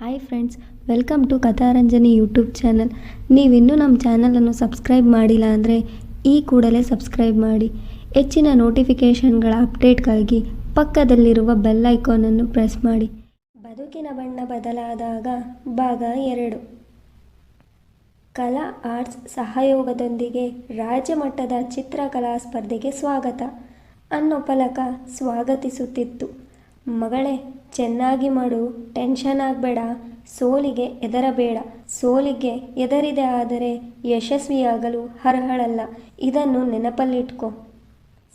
Hi friends welcome to Katharanjani YouTube channel ನೀವಿನ್ನೂ ನಮ್ಮ ಚಾನಲನ್ನು ಸಬ್ಸ್ಕ್ರೈಬ್ ಮಾಡಿಲ್ಲ ಅಂದರೆ ಈ ಕೂಡಲೇ ಸಬ್ಸ್ಕ್ರೈಬ್ ಮಾಡಿ. ಹೆಚ್ಚಿನ ನೋಟಿಫಿಕೇಷನ್ಗಳ ಅಪ್ಡೇಟ್ಗಾಗಿ ಪಕ್ಕದಲ್ಲಿರುವ ಬೆಲ್ ಐಕಾನನ್ನು ಪ್ರೆಸ್ ಮಾಡಿ. ಬದುಕಿನ ಬಣ್ಣ ಬದಲಾದಾಗ ಭಾಗ ಎರಡು. ಕಲಾ ಆರ್ಟ್ಸ್ ಸಹಯೋಗದೊಂದಿಗೆ ರಾಜ್ಯ ಮಟ್ಟದ ಚಿತ್ರಕಲಾ ಸ್ಪರ್ಧೆಗೆ ಸ್ವಾಗತ. ಅನ್ನೋ ಫಲಕ ಸ್ವಾಗತಿಸುತ್ತಿತ್ತು. ಮಗಳೇ, ಚೆನ್ನಾಗಿ ಮಾಡು. ಟೆನ್ಷನ್ ಆಗಬೇಡ. ಸೋಲಿಗೆ ಎದರಬೇಡ ಸೋಲಿಗೆ ಎದರಿದೆ ಆದರೆ ಯಶಸ್ವಿಯಾಗಲು ಅರ್ಹಳಲ್ಲ. ಇದನ್ನು ನೆನಪಲ್ಲಿಟ್ಕೋ.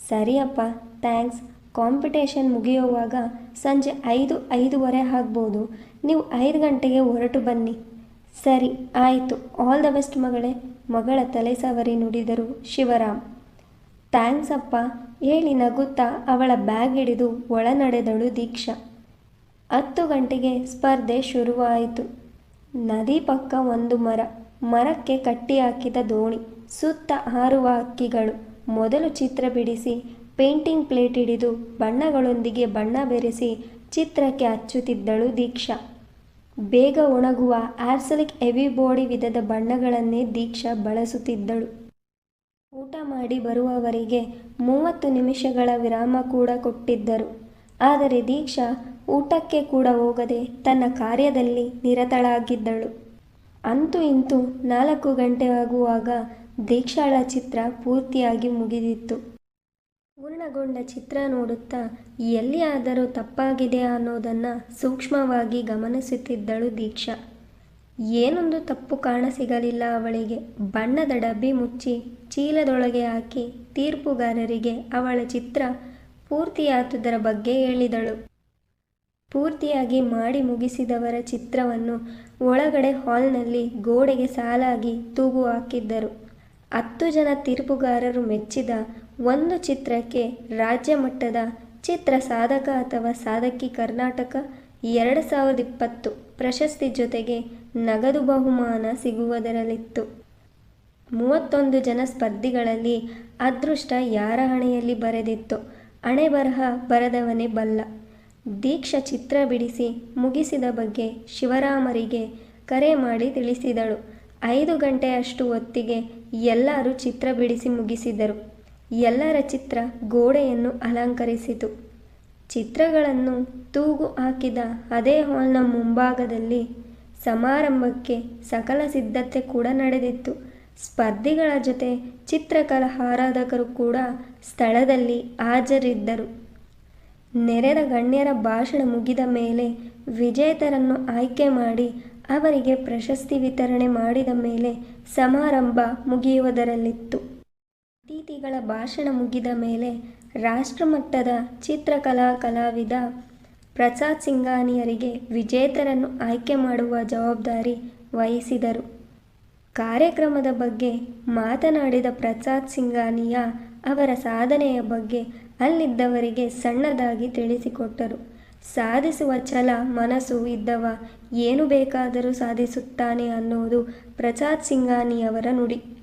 ಸರಿಯಪ್ಪ ಥ್ಯಾಂಕ್ಸ್. ಕಾಂಪಿಟೇಷನ್ ಮುಗಿಯುವಾಗ ಸಂಜೆ ಐದು, ಐದೂವರೆ ಆಗ್ಬೋದು. ನೀವು ಐದು ಗಂಟೆಗೆ ಹೊರಟು ಬನ್ನಿ. ಸರಿ, ಆಯಿತು. ಆಲ್ ದ ಬೆಸ್ಟ್ ಮಗಳೇ. ಮಗಳ ತಲೆ ಸವರಿ ನುಡಿದರು ಶಿವರಾಮ್. ಥ್ಯಾಂಕ್ಸ್ ಅಪ್ಪ ಹೇಳಿ ನಗುತ್ತಾ ಅವಳ ಬ್ಯಾಗ್ ಹಿಡಿದು ಒಳ ನಡೆದಳು ದೀಕ್ಷಾ. ಹತ್ತು ಗಂಟೆಗೆ ಸ್ಪರ್ಧೆ ಶುರುವಾಯಿತು. ನದಿ ಪಕ್ಕ ಒಂದು ಮರ, ಮರಕ್ಕೆ ಕಟ್ಟಿ ಹಾಕಿದ ದೋಣಿ, ಸುತ್ತ ಹಾರುವ ಹಕ್ಕಿಗಳು ಮೊದಲು ಚಿತ್ರ ಬಿಡಿಸಿ, ಪೇಂಟಿಂಗ್ ಪ್ಲೇಟ್ ಹಿಡಿದು ಬಣ್ಣಗಳೊಂದಿಗೆ ಬಣ್ಣ ಬೆರೆಸಿ ಚಿತ್ರಕ್ಕೆ ಹಚ್ಚುತ್ತಿದ್ದಳು ದೀಕ್ಷಾ. ಬೇಗ ಒಣಗುವ ಆರ್ಸಲಿಕ್ ಹೆವಿ ಬಾಡಿ ವಿಧದ ಬಣ್ಣಗಳನ್ನೇ ದೀಕ್ಷಾ ಬಳಸುತ್ತಿದ್ದಳು. ಮಾಡಿ ಬರುವವರಿಗೆ ಮೂವತ್ತು ನಿಮಿಷಗಳ ವಿರಾಮ ಕೂಡ ಕೊಟ್ಟಿದ್ದರು. ಆದರೆ ದೀಕ್ಷಾ ಊಟಕ್ಕೆ ಕೂಡ ಹೋಗದೆ ತನ್ನ ಕಾರ್ಯದಲ್ಲಿ ನಿರತಳಾಗಿದ್ದಳು. ಅಂತೂ ಇಂತೂ ನಾಲ್ಕು ಗಂಟೆ ಆಗುವಾಗ ದೀಕ್ಷಾಳ ಚಿತ್ರ ಪೂರ್ತಿಯಾಗಿ ಮುಗಿದಿತ್ತು. ಪೂರ್ಣಗೊಂಡ ಚಿತ್ರ ನೋಡುತ್ತಾ ಎಲ್ಲಿಯಾದರೂ ತಪ್ಪಾಗಿದೆ ಅನ್ನೋದನ್ನು ಸೂಕ್ಷ್ಮವಾಗಿ ಗಮನಿಸುತ್ತಿದ್ದಳು ದೀಕ್ಷಾ. ಏನೊಂದು ತಪ್ಪು ಕಾಣಸಿಗಲಿಲ್ಲ ಅವಳಿಗೆ. ಬಣ್ಣದ ಡಬ್ಬಿ ಮುಚ್ಚಿ ಚೀಲದೊಳಗೆ ಹಾಕಿ ತೀರ್ಪುಗಾರರಿಗೆ ಅವಳ ಚಿತ್ರ ಪೂರ್ತಿಯಾದುದರ ಬಗ್ಗೆ ಹೇಳಿದಳು. ಪೂರ್ತಿಯಾಗಿ ಮಾಡಿ ಮುಗಿಸಿದವರ ಚಿತ್ರವನ್ನು ಒಳಗಡೆ ಹಾಲ್ನಲ್ಲಿ ಗೋಡೆಗೆ ಸಾಲಾಗಿ ತೂಗು ಹಾಕಿದ್ದರು. ಹತ್ತು ಜನ ತೀರ್ಪುಗಾರರು ಮೆಚ್ಚಿದ ಒಂದು ಚಿತ್ರಕ್ಕೆ ರಾಜ್ಯ ಮಟ್ಟದ ಚಿತ್ರ ಸಾಧಕ ಅಥವಾ ಸಾಧಕಿ ಕರ್ನಾಟಕ ಎರಡು ಸಾವಿರದ ಇಪ್ಪತ್ತು. ಪ್ರಶಸ್ತಿ ಜೊತೆಗೆ ನಗದು ಬಹುಮಾನ ಸಿಗುವುದರಲ್ಲಿತ್ತು. ಮೂವತ್ತೊಂದು ಜನ ಸ್ಪರ್ಧಿಗಳಲ್ಲಿ ಅದೃಷ್ಟ ಯಾರ ಹಣೆಯಲ್ಲಿ ಬರೆದಿತ್ತು? ಹಣೆ ಬರಹ ಬರೆದವನೇ ಬಲ್ಲ. ದೀಕ್ಷಾ ಚಿತ್ರ ಬಿಡಿಸಿ ಮುಗಿಸಿದ ಬಗ್ಗೆ ಶಿವರಾಮರಿಗೆ ಕರೆ ಮಾಡಿ ತಿಳಿಸಿದಳು. ಐದು ಗಂಟೆಯಷ್ಟು ಹೊತ್ತಿಗೆ ಎಲ್ಲರೂ ಚಿತ್ರ ಬಿಡಿಸಿ ಮುಗಿಸಿದರು. ಎಲ್ಲರ ಚಿತ್ರ ಗೋಡೆಯನ್ನು ಅಲಂಕರಿಸಿತು. ಚಿತ್ರಗಳನ್ನು ತೂಗು ಹಾಕಿದ ಅದೇ ಹಾಲ್ನ ಮುಂಭಾಗದಲ್ಲಿ ಸಮಾರಂಭಕ್ಕೆ ಸಕಲ ಸಿದ್ಧತೆ ಕೂಡ ನಡೆದಿತ್ತು. ಸ್ಪರ್ಧಿಗಳ ಜೊತೆ ಚಿತ್ರಕಲಾ ಆರಾಧಕರು ಕೂಡ ಸ್ಥಳದಲ್ಲಿ ಹಾಜರಿದ್ದರು. ನೆರೆದ ಗಣ್ಯರ ಭಾಷಣ ಮುಗಿದ ಮೇಲೆ ವಿಜೇತರನ್ನು ಆಯ್ಕೆ ಮಾಡಿ ಅವರಿಗೆ ಪ್ರಶಸ್ತಿ ವಿತರಣೆ ಮಾಡಿದ ಮೇಲೆ ಸಮಾರಂಭ ಮುಗಿಯುವುದರಲ್ಲಿತ್ತು. ಅತಿಥಿಗಳ ಭಾಷಣ ಮುಗಿದ ಮೇಲೆ ರಾಷ್ಟ್ರಮಟ್ಟದ ಚಿತ್ರಕಲಾ ಕಲಾವಿದ ಪ್ರಸಾದ್ ಸಿಂಘಾನಿಯರಿಗೆ ವಿಜೇತರನ್ನು ಆಯ್ಕೆ ಮಾಡುವ ಜವಾಬ್ದಾರಿ ವಹಿಸಿದರು. ಕಾರ್ಯಕ್ರಮದ ಬಗ್ಗೆ ಮಾತನಾಡಿದ ಪ್ರಸಾದ್ ಸಿಂಘಾನಿಯ ಅವರ ಸಾಧನೆಯ ಬಗ್ಗೆ ಅಲ್ಲಿದ್ದವರಿಗೆ ಸಣ್ಣದಾಗಿ ತಿಳಿಸಿಕೊಟ್ಟರು. ಸಾಧಿಸುವ ಛಲ ಮನಸ್ಸು ಇದ್ದವ ಏನು ಬೇಕಾದರೂ ಸಾಧಿಸುತ್ತಾನೆ ಅನ್ನುವುದು ಪ್ರಸಾದ್ ಸಿಂಘಾನಿಯವರ ನುಡಿ.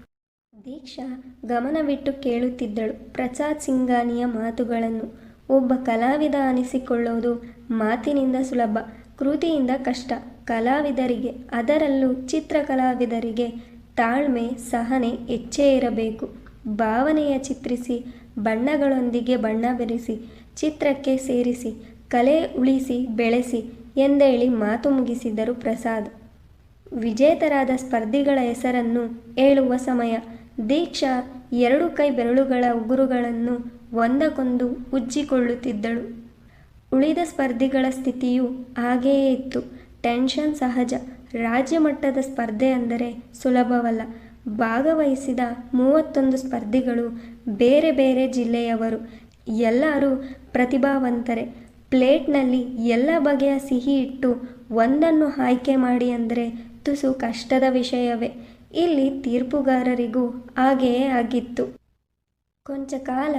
ದೀಕ್ಷಾ ಗಮನವಿಟ್ಟು ಕೇಳುತ್ತಿದ್ದಳು. ಪ್ರಸಾದ್ ಸಿಂಗಾನಿಯ ಮಾತುಗಳನ್ನು ಒಬ್ಬ ಕಲಾವಿದ ಅನಿಸಿಕೊಳ್ಳೋದು ಮಾತಿನಿಂದ ಸುಲಭ, ಕೃತಿಯಿಂದ ಕಷ್ಟ. ಕಲಾವಿದರಿಗೆ, ಅದರಲ್ಲೂ ಚಿತ್ರಕಲಾವಿದರಿಗೆ ತಾಳ್ಮೆ, ಸಹನೆ ಹೆಚ್ಚೇ ಇರಬೇಕು. ಭಾವನೆಯ ಚಿತ್ರಿಸಿ, ಬಣ್ಣಗಳೊಂದಿಗೆ ಬಣ್ಣ ಬೆರೆಸಿ, ಚಿತ್ರಕ್ಕೆ ಸೇರಿಸಿ, ಕಲೆ ಉಳಿಸಿ, ಬೆಳೆಸಿ ಎಂದೇಳಿ ಮಾತು ಮುಗಿಸಿದರು ಪ್ರಸಾದ್. ವಿಜೇತರಾದ ಸ್ಪರ್ಧಿಗಳ ಹೆಸರನ್ನು ಹೇಳುವ ಸಮಯ. ದೀಕ್ಷಾ ಎರಡು ಕೈ ಬೆರಳುಗಳ ಉಗುರುಗಳನ್ನು ಒಂದಕ್ಕೊಂದು ಉಜ್ಜಿಕೊಳ್ಳುತ್ತಿದ್ದಳು. ಉಳಿದ ಸ್ಪರ್ಧಿಗಳ ಸ್ಥಿತಿಯು ಹಾಗೆಯೇ ಇತ್ತು. ಟೆನ್ಷನ್ ಸಹಜ. ರಾಜ್ಯ ಮಟ್ಟದ ಸ್ಪರ್ಧೆ ಅಂದರೆ ಸುಲಭವಲ್ಲ. ಭಾಗವಹಿಸಿದ ಮೂವತ್ತೊಂದು ಸ್ಪರ್ಧಿಗಳು ಬೇರೆ ಬೇರೆ ಜಿಲ್ಲೆಯವರು. ಎಲ್ಲರೂ ಪ್ರತಿಭಾವಂತರೆ. ಪ್ಲೇಟ್ನಲ್ಲಿ ಎಲ್ಲ ಬಗೆಯ ಸಿಹಿ ಇಟ್ಟು ಒಂದನ್ನು ಆಯ್ಕೆ ಮಾಡಿ ಅಂದರೆ ತುಸು ಕಷ್ಟದ ವಿಷಯವೇ. ಇಲ್ಲಿ ತೀರ್ಪುಗಾರರಿಗೂ ಹಾಗೆಯೇ ಆಗಿತ್ತು. ಕೊಂಚ ಕಾಲ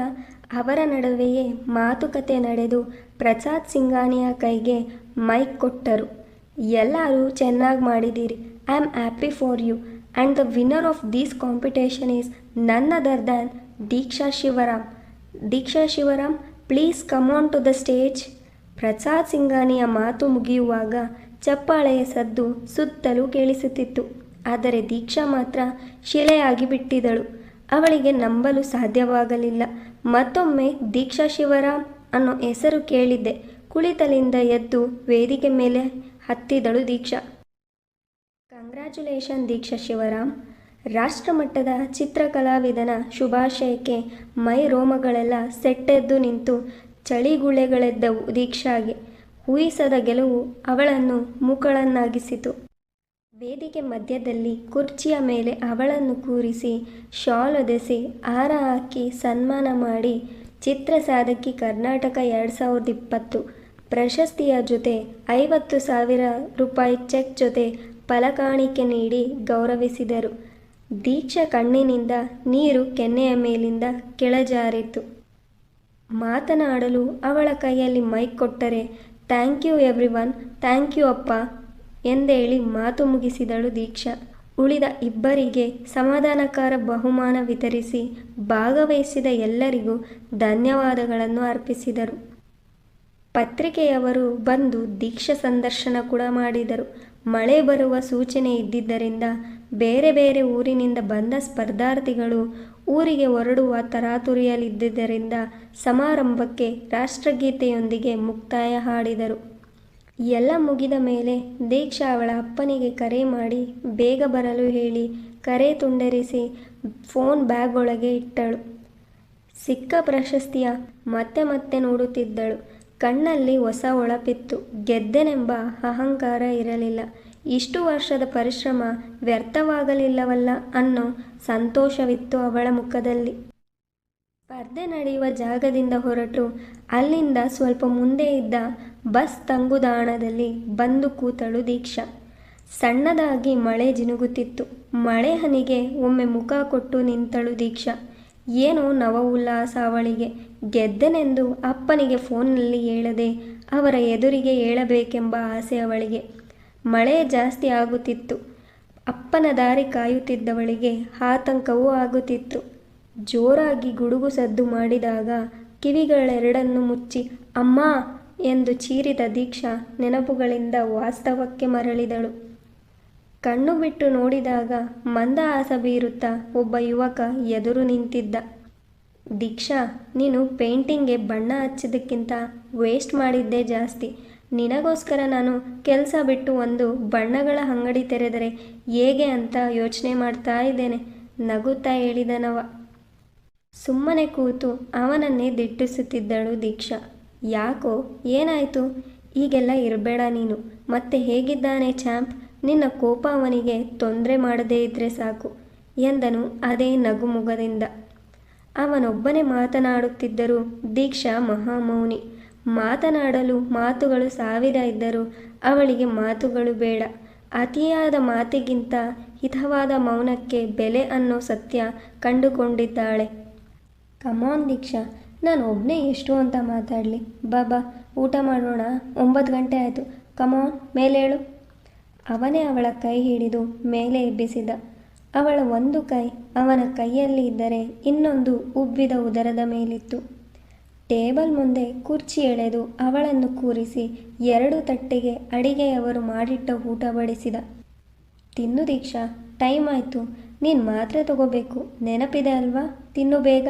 ಅವರ ನಡುವೆಯೇ ಮಾತುಕತೆ ನಡೆದು ಪ್ರಸಾದ್ ಸಿಂಘಾನಿಯ ಕೈಗೆ ಮೈಕ್ ಕೊಟ್ಟರು. ಎಲ್ಲರೂ ಚೆನ್ನಾಗಿ ಮಾಡಿದ್ದೀರಿ. I am happy for you. And the winner of these competition is ನನ್ನ other than Deeksha Shivaram. Deeksha Shivaram, please come on to the stage. Prasad Singhania ಮಾತು ಮುಗಿಯುವಾಗ ಚಪ್ಪಾಳೆಯ ಸದ್ದು ಸುತ್ತಲೂ ಕೇಳಿಸುತ್ತಿತ್ತು. ಆದರೆ ದೀಕ್ಷಾ ಮಾತ್ರ ಶಿಲೆಯಾಗಿ ಬಿಟ್ಟಿದಳು ಅವಳಿಗೆ ನಂಬಲು ಸಾಧ್ಯವಾಗಲಿಲ್ಲ. ಮತ್ತೊಮ್ಮೆ ದೀಕ್ಷಾ ಶಿವರಾಮ್ ಅನ್ನೋ ಹೆಸರು ಕೇಳಿದ್ದೆ. ಕುಳಿತಲಿಂದ ಎದ್ದು ವೇದಿಕೆ ಮೇಲೆ ಹತ್ತಿದಳು ದೀಕ್ಷಾ. ಕಂಗ್ರ್ಯಾಚುಲೇಷನ್ ದೀಕ್ಷಾ ಶಿವರಾಮ್. ರಾಷ್ಟ್ರಮಟ್ಟದ ಚಿತ್ರಕಲಾವಿದನ ಶುಭಾಶಯಕ್ಕೆ ಮೈ ರೋಮಗಳೆಲ್ಲ ಸೆಟ್ಟೆದ್ದು ನಿಂತು ಚಳಿಗುಳೆಗಳೆದ್ದವು ದೀಕ್ಷಾಗೆ. ಊಹಿಸದ ಗೆಲುವು ಅವಳನ್ನು ಮೂಕಳನ್ನಾಗಿಸಿತು. ವೇದಿಕೆ ಮಧ್ಯದಲ್ಲಿ ಕುರ್ಚಿಯ ಮೇಲೆ ಅವಳನ್ನು ಕೂರಿಸಿ ಶಾಲ್ ಒದೆಸಿ ಹಾರ ಹಾಕಿ ಸನ್ಮಾನ ಮಾಡಿ ಚಿತ್ರ ಸಾಧಕಿ ಕರ್ನಾಟಕ ಎರಡು ಸಾವಿರದ ಇಪ್ಪತ್ತು. ಪ್ರಶಸ್ತಿಯ ಜೊತೆ ಐವತ್ತು ಸಾವಿರ ರೂಪಾಯಿ ಚೆಕ್ ಜೊತೆ ಫಲಕಾಣಿಕೆ ನೀಡಿ ಗೌರವಿಸಿದರು. ದೀಕ್ಷಾ ಕಣ್ಣಿನಿಂದ ನೀರು ಕೆನ್ನೆಯ ಮೇಲಿಂದ ಕೆಳಜಾರಿತು. ಮಾತನಾಡಲು ಅವಳ ಕೈಯಲ್ಲಿ ಮೈಕ್ ಕೊಟ್ಟರೆ, thank you everyone thank you ಅಪ್ಪ ಎಂದೇಳಿ ಮಾತು ಮುಗಿಸಿದಳು ದೀಕ್ಷಾ. ಉಳಿದ ಇಬ್ಬರಿಗೆ ಸಮಾಧಾನಕಾರ ಬಹುಮಾನ ವಿತರಿಸಿ ಭಾಗವಹಿಸಿದ ಎಲ್ಲರಿಗೂ ಧನ್ಯವಾದಗಳನ್ನು ಅರ್ಪಿಸಿದರು. ಪತ್ರಿಕೆಯವರು ಬಂದು ದೀಕ್ಷಾ ಸಂದರ್ಶನ ಕೂಡ ಮಾಡಿದರು. ಮಳೆ ಬರುವ ಸೂಚನೆ ಇದ್ದಿದ್ದರಿಂದ ಬೇರೆ ಬೇರೆ ಊರಿನಿಂದ ಬಂದ ಸ್ಪರ್ಧಾರ್ಥಿಗಳು ಊರಿಗೆ ಹೊರಡುವ ತರಾತುರಿಯಲ್ಲಿದ್ದರಿಂದ ಸಮಾರಂಭಕ್ಕೆ ರಾಷ್ಟ್ರಗೀತೆಯೊಂದಿಗೆ ಮುಕ್ತಾಯ ಹಾಡಿದರು. ಎಲ್ಲ ಮುಗಿದ ಮೇಲೆ ದೀಕ್ಷಾ ಅವಳ ಅಪ್ಪನಿಗೆ ಕರೆ ಮಾಡಿ ಬೇಗ ಬರಲು ಹೇಳಿ ಕರೆ ತುಂಡರಿಸಿ ಫೋನ್ ಬ್ಯಾಗ್ ಒಳಗೆ ಇಟ್ಟಳು. ಸಿಕ್ಕ ಪ್ರಶಸ್ತಿಯ ಮತ್ತೆ ಮತ್ತೆ ನೋಡುತ್ತಿದ್ದಳು. ಕಣ್ಣಲ್ಲಿ ಹೊಸ ಒಳಪಿತ್ತು ಗೆದ್ದೆನೆಂಬ ಅಹಂಕಾರ ಇರಲಿಲ್ಲ. ಇಷ್ಟು ವರ್ಷದ ಪರಿಶ್ರಮ ವ್ಯರ್ಥವಾಗಲಿಲ್ಲವಲ್ಲ ಅನ್ನೋ ಸಂತೋಷವಿತ್ತು ಅವಳ ಮುಖದಲ್ಲಿ. ಸ್ಪರ್ಧೆ ನಡೆಯುವ ಜಾಗದಿಂದ ಹೊರಟು ಅಲ್ಲಿಂದ ಸ್ವಲ್ಪ ಮುಂದೆ ಇದ್ದ ಬಸ್ ತಂಗುದಾಣದಲ್ಲಿ ಬಂದು ಕೂತಳು ದೀಕ್ಷಾ. ಸಣ್ಣದಾಗಿ ಮಳೆ ಜಿನುಗುತ್ತಿತ್ತು. ಮಳೆ ಹನಿಗೆ ಒಮ್ಮೆ ಮುಖ ಕೊಟ್ಟು ನಿಂತಳು ದೀಕ್ಷಾ. ಏನು ನವ ಉಲ್ಲಾಸ ಅವಳಿಗೆ ಗೆದ್ದನೆಂದು ಅಪ್ಪನಿಗೆ ಫೋನ್ನಲ್ಲಿ ಹೇಳದೆ ಅವರ ಎದುರಿಗೆ ಹೇಳಬೇಕೆಂಬ ಆಸೆ ಅವಳಿಗೆ. ಮಳೆ ಜಾಸ್ತಿ ಆಗುತ್ತಿತ್ತು. ಅಪ್ಪನ ದಾರಿ ಕಾಯುತ್ತಿದ್ದವಳಿಗೆ ಆತಂಕವೂ ಆಗುತ್ತಿತ್ತು. ಜೋರಾಗಿ ಗುಡುಗು ಸದ್ದು ಮಾಡಿದಾಗ ಕಿವಿಗಳೆರಡನ್ನು ಮುಚ್ಚಿ, ಅಮ್ಮ ಎಂದು ಚೀರಿದ ದೀಕ್ಷಾ ನೆನಪುಗಳಿಂದ ವಾಸ್ತವಕ್ಕೆ ಮರಳಿದಳು. ಕಣ್ಣು ಬಿಟ್ಟು ನೋಡಿದಾಗ ಮಂದ ಆಸ ಬೀರುತ್ತಾ ಒಬ್ಬ ಯುವಕ ಎದುರು ನಿಂತಿದ್ದ. ದೀಕ್ಷಾ, ನೀನು ಪೇಂಟಿಂಗ್ಗೆ ಬಣ್ಣ ಹಚ್ಚಿದ್ದಕ್ಕಿಂತ ವೇಸ್ಟ್ ಮಾಡಿದ್ದೇ ಜಾಸ್ತಿ. ನಿನಗೋಸ್ಕರ ನಾನು ಕೆಲಸ ಬಿಟ್ಟು ಒಂದು ಬಣ್ಣಗಳ ಅಂಗಡಿ ತೆರೆದರೆ ಹೇಗೆ ಅಂತ ಯೋಚನೆ ಮಾಡ್ತಾ ಇದ್ದೇನೆ, ನಗುತ್ತಾ ಹೇಳಿದನವ. ಸುಮ್ಮನೆ ಕೂತು ಅವನನ್ನೇ ದಿಟ್ಟಿಸುತ್ತಿದ್ದಳು ದೀಕ್ಷಾ. ಯಾಕೋ, ಏನಾಯಿತು? ಈಗೆಲ್ಲ ಇರಬೇಡ ನೀನು. ಮತ್ತೆ ಹೇಗಿದ್ದಾನೆ ಚಾಂಪ್? ನಿನ್ನ ಕೋಪ ಅವನಿಗೆ ತೊಂದರೆ ಮಾಡದೇ ಇದ್ರೆ ಸಾಕು, ಎಂದನು ಅದೇ ನಗುಮುಗದಿಂದ. ಅವನೊಬ್ಬನೇ ಮಾತನಾಡುತ್ತಿದ್ದರೂ ದೀಕ್ಷಾ ಮಹಾಮೌನಿ. ಮಾತನಾಡಲು ಮಾತುಗಳು ಸಾವಿರ ಇದ್ದರೂ ಅವಳಿಗೆ ಮಾತುಗಳು ಬೇಡ. ಅತಿಯಾದ ಮಾತಿಗಿಂತ ಹಿತವಾದ ಮೌನಕ್ಕೆ ಬೆಲೆ ಅನ್ನೋ ಸತ್ಯ ಕಂಡುಕೊಂಡಿದ್ದಾಳೆ. ಕಮಾನ್ ದೀಕ್ಷಾ ನಾನು ಒಬ್ಬನೇ ಎಷ್ಟು ಅಂತ ಮಾತಾಡಲಿ. ಬಾಬಾ, ಊಟ ಮಾಡೋಣ. ಒಂಬತ್ತು ಗಂಟೆ ಆಯಿತು. ಕಮಾನ್ ಮೇಲೇಳು ಅವನೇ ಅವಳ ಕೈ ಹಿಡಿದು ಮೇಲೆ ಎಬ್ಬಿಸಿದ. ಅವಳ ಒಂದು ಕೈ ಅವನ ಕೈಯಲ್ಲಿ ಇದ್ದರೆ ಇನ್ನೊಂದು ಉಬ್ಬಿದ ಉದರದ ಮೇಲಿತ್ತು. ಟೇಬಲ್ ಮುಂದೆ ಕುರ್ಚಿ ಎಳೆದು ಅವಳನ್ನು ಕೂರಿಸಿ ಎರಡು ತಟ್ಟೆಗೆ ಅಡಿಗೆಯವರು ಮಾಡಿಟ್ಟ ಊಟ ಬಡಿಸಿದ. ತಿನ್ನು ದೀಕ್ಷಾ, ಟೈಮ್ ಆಯಿತು. ನೀನು ಮಾತ್ರೆ ತಗೋಬೇಕು. ನೆನಪಿದೆ ಅಲ್ವಾ? ತಿನ್ನು ಬೇಗ.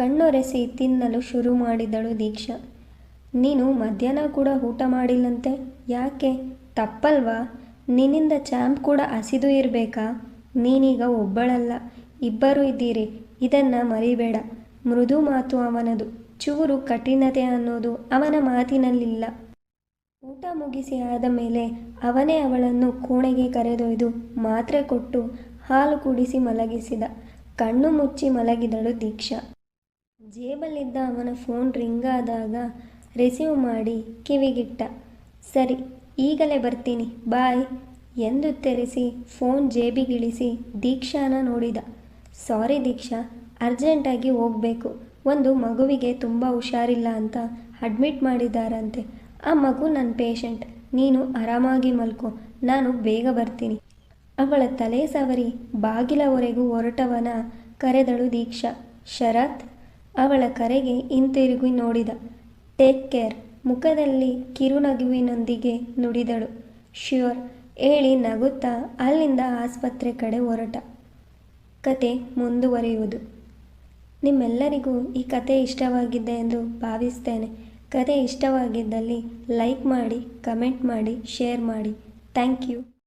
ಕಣ್ಣೊರೆಸಿ ತಿನ್ನಲು ಶುರು ಮಾಡಿದಳು ದೀಕ್ಷಾ. ನೀನು ಮಧ್ಯಾಹ್ನ ಕೂಡ ಊಟ ಮಾಡಿಲ್ಲಂತೆ? ಯಾಕೆ? ತಪ್ಪಲ್ವಾ? ನಿನ್ನಿಂದ ಚಾಂಪ್ ಕೂಡ ಹಸಿದು ಇರಬೇಕಾ? ನೀನೀಗ ಒಬ್ಬಳಲ್ಲ. ಇಬ್ಬರು ಇದ್ದೀರಿ. ಇದನ್ನು ಮರಿಬೇಡ. ಮೃದು ಮಾತು ಅವನದು. ಚೂರು ಕಠಿಣತೆ ಅನ್ನೋದು ಅವನ ಮಾತಿನಲ್ಲಿಲ್ಲ. ಊಟ ಮುಗಿಸಿ ಆದ ಮೇಲೆ ಅವನೇ ಅವಳನ್ನು ಕೋಣೆಗೆ ಕರೆದೊಯ್ದು ಮಾತ್ರೆ ಕೊಟ್ಟು ಹಾಲು ಕುಡಿಸಿ ಮಲಗಿಸಿದ. ಕಣ್ಣು ಮುಚ್ಚಿ ಮಲಗಿದಳು ದೀಕ್ಷಾ. ಜೇಬಲ್ಲಿದ್ದ ಅವನ ಫೋನ್ ರಿಂಗ್ ಆದಾಗ ರಿಸೀವ್ ಮಾಡಿ ಕಿವಿಗಿಟ್ಟ. ಸರಿ, ಈಗಲೇ ಬರ್ತೀನಿ, ಬಾಯ್ ಎಂದು ತೆರೆಸಿ ಫೋನ್ ಜೇಬಿಗಿಳಿಸಿ ದೀಕ್ಷಾನ ನೋಡಿದ. ಸಾರಿ ದೀಕ್ಷಾ, ಅರ್ಜೆಂಟಾಗಿ ಹೋಗಬೇಕು. ಒಂದು ಮಗುವಿಗೆ ತುಂಬ ಹುಷಾರಿಲ್ಲ ಅಂತ ಅಡ್ಮಿಟ್ ಮಾಡಿದ್ದಾರಂತೆ. ಆ ಮಗು ನನ್ನ ಪೇಷಂಟ್, ನೀನು ಆರಾಮಾಗಿ ಮಲ್ಕೋ, ನಾನು ಬೇಗ ಬರ್ತೀನಿ. ಅವಳ ತಲೆ ಸವರಿ, ಬಾಗಿಲವರೆಗೂ ಹೊರಟವನ ಕರೆದಳು ದೀಕ್ಷಾ. ಶರತ್? ಅವಳ ಕರೆಗೆ ಹಿಂತಿರುಗಿ ನೋಡಿದ. Take care. ಮುಖದಲ್ಲಿ ಕಿರುನಗುವಿನೊಂದಿಗೆ ನುಡಿದಳು. ಶ್ಯೂರ್. ಹೇಳಿ ನಗುತ್ತಾ ಅಲ್ಲಿಂದ ಆಸ್ಪತ್ರೆ ಕಡೆ ಹೊರಟ. ಕತೆ ಮುಂದುವರಿಯುವುದು. ನಿಮ್ಮೆಲ್ಲರಿಗೂ ಈ ಕತೆ ಇಷ್ಟವಾಗಿದೆ ಎಂದು ಭಾವಿಸ್ತೇನೆ. ಕತೆ ಇಷ್ಟವಾಗಿದ್ದಲ್ಲಿ ಲೈಕ್ ಮಾಡಿ, ಕಮೆಂಟ್ ಮಾಡಿ, ಶೇರ್ ಮಾಡಿ. Thank you.